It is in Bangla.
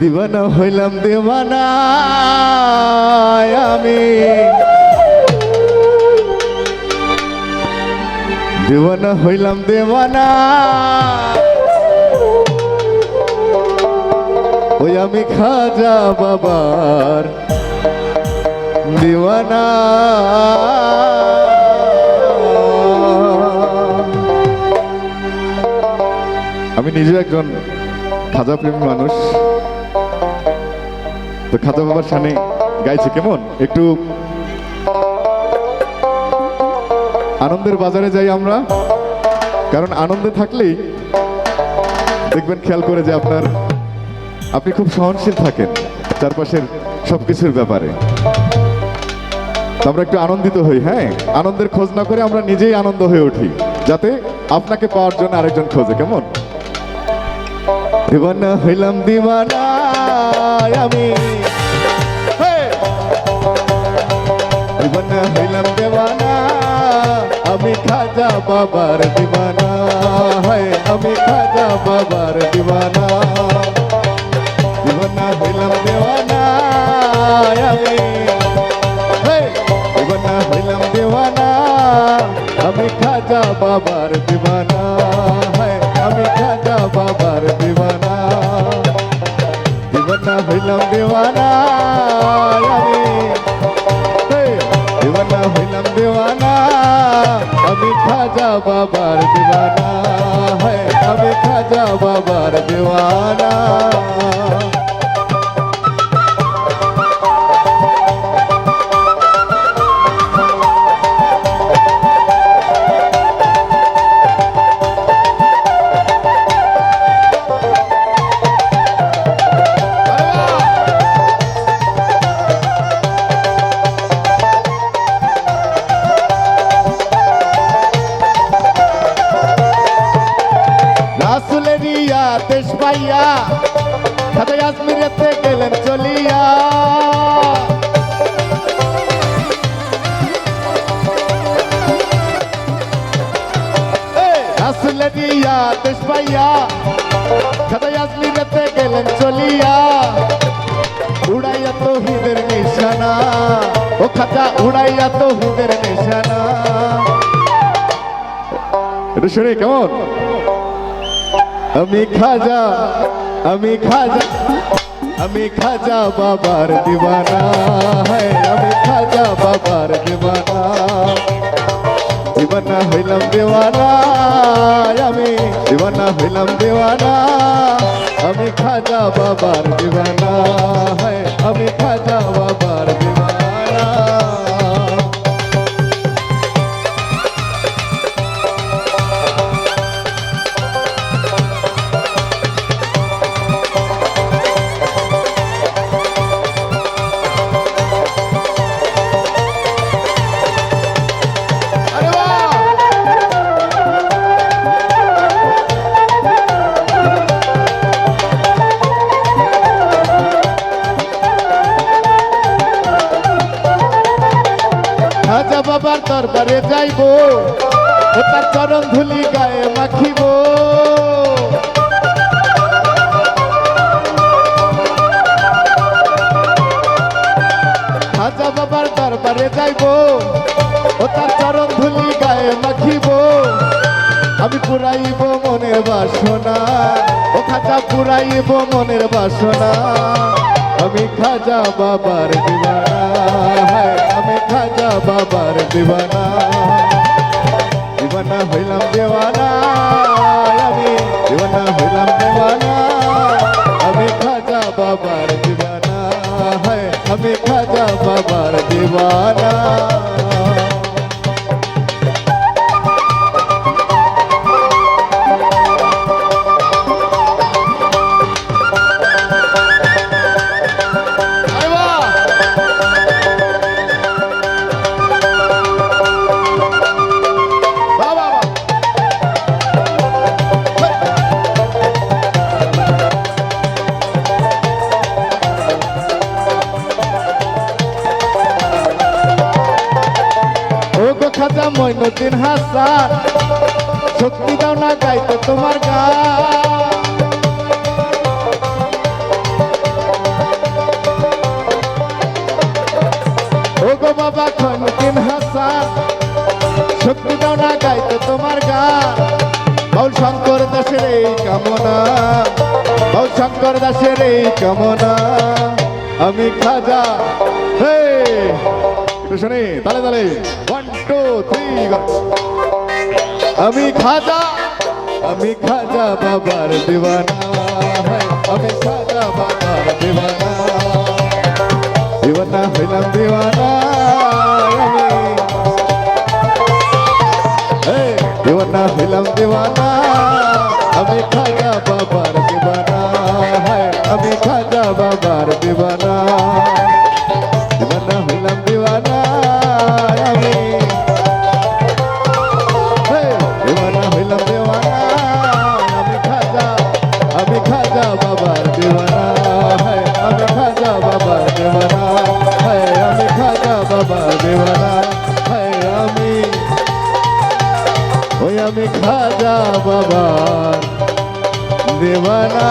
দিবানা হইলাম দেওয়ানা আমি। দেওয়ানা হইলাম দেওয়ানা ওই আমি খাজা বাবার দিওয়ানা। আমি নিজে একজন খাজা প্রেমী মানুষ। তো খাজা বাবার সামনে গাইছে, কেমন? একটু আনন্দের বাজারে যাই আমরা। কারণ আনন্দে থাকলেই দেখবেন খেয়াল করে যে আপনার আপনি খুব সহনশীল থাকেন চারপাশের সবকিছুর ব্যাপারে। আমরা একটু আনন্দিত হই হ্যাঁ? আনন্দের খোঁজ না করে আমরা নিজেই আনন্দ হয়ে উঠি, যাতে আপনাকে পাওয়ার জন্য আরেকজন খোঁজে, কেমন? দিবানা হইলাম দিবানা আমি। দিবানা হইলাম দেওয়ানা আমি খাজা বাবার দিবানা। হয়, আমি খাজা বাবার দিবানা দিবানা। আমি খাজা বাবার দিবানা, হয়, আমি খাজা বাবার দিবানা দিবানা হইলাম দিবানা আমি! দিবানা হইলাম দিবানা আমি খাজা বাবার দিবানা ইয়া দেশ পাইয়া খাতে কাশ্মীরেতে গেলেন চলিয়া। ইয়া দেশ পাইয়া খাতে কাশ্মীরেতে গেলেন চলিয়া। উড়াইয়া তো হিদের নিশানা, ও খাতা উড়াইয়া তো হিদের নিশানা। এটা শুনে কেমন? আমি খাজা আমি খাজা আমি খাজা বাবার দিবানা। হ্যাঁ আমি খাজা বাবার দিবানা। দিবানা হইলাম দেওয়ানা, আমি দিবানা হইলাম দেওয়ানা। আমি খাজা বাবার দিবানা। হ্যাঁ আমি খাজা দরবারে যাইব তার চরণ ধুলি গায়ে মাখিব। খাজা বাবার দরবারে যাইব, ও তার চরণ ধুলি গায়ে মাখিব। আমি পুরাইব মনের বাসনা, ও খাজা পুরাইব মনের বাসনা। আমি খাজা বাবার দিবানা দিবানা দিবানা হইলাম দেওয়ানা আমি দিবানা হইলাম দেওয়ানা আমি খাজা বাবার দিবানা হায় আমি খাজা বাবার দিবানা মইনুদ্দিন হাসান। শক্তি দাও না গাইতে তোমার গান। ও গো বাবা খনুদ্দিন হাসান। শক্তি দাও না গাইতে তোমার গান। বাউল শঙ্কর দাসের এই কামনা। বাউল শঙ্কর দাসের এই কামনা। আমি খাজা। হে! একটু শুনি তালে তালে ওয়ান টু থ্রি আমি খাজা আমি খাজা বাবার দিওয়ানা হায়, আমি খাজা বাবার দিওয়ানা দিওয়ানা হইলাম দিওয়ানা আমি এই, খাজা বাবা দেওয়ানা।